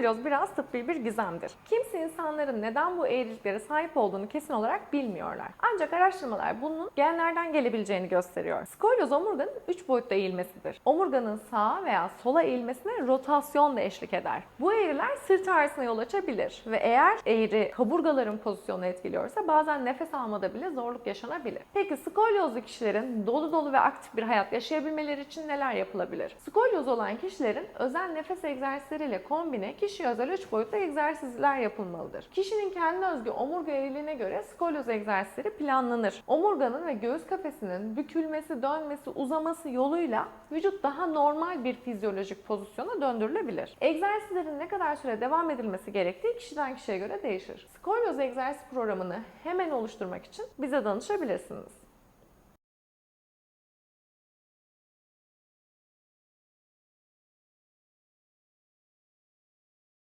Skolyoz biraz tıbbi bir gizemdir. Kimse insanların neden bu eğriliklere sahip olduğunu kesin olarak bilmiyorlar. Ancak araştırmalar bunun genlerden gelebileceğini gösteriyor. Skolyoz omurganın 3 boyutta eğilmesidir. Omurganın sağa veya sola eğilmesine rotasyon da eşlik eder. Bu eğriler sırt ağrısına yol açabilir ve eğer eğri kaburgaların pozisyonunu etkiliyorsa bazen nefes almada bile zorluk yaşanabilir. Peki skolyozlu kişilerin dolu dolu ve aktif bir hayat yaşayabilmeleri için neler yapılabilir? Skolyoz olan kişilerin özel nefes egzersizleriyle kombine kişiye özel 3 boyutlu egzersizler yapılmalıdır. Kişinin kendine özgü omurga eğriliğine göre skolyoz egzersizleri planlanır. Omurganın ve göğüs kafesinin bükülmesi, dönmesi, uzaması yoluyla vücut daha normal bir fizyolojik pozisyona döndürülebilir. Egzersizlerin ne kadar süre devam edilmesi gerektiği kişiden kişiye göre değişir. Skolyoz egzersiz programını hemen oluşturmak için bize danışabilirsiniz.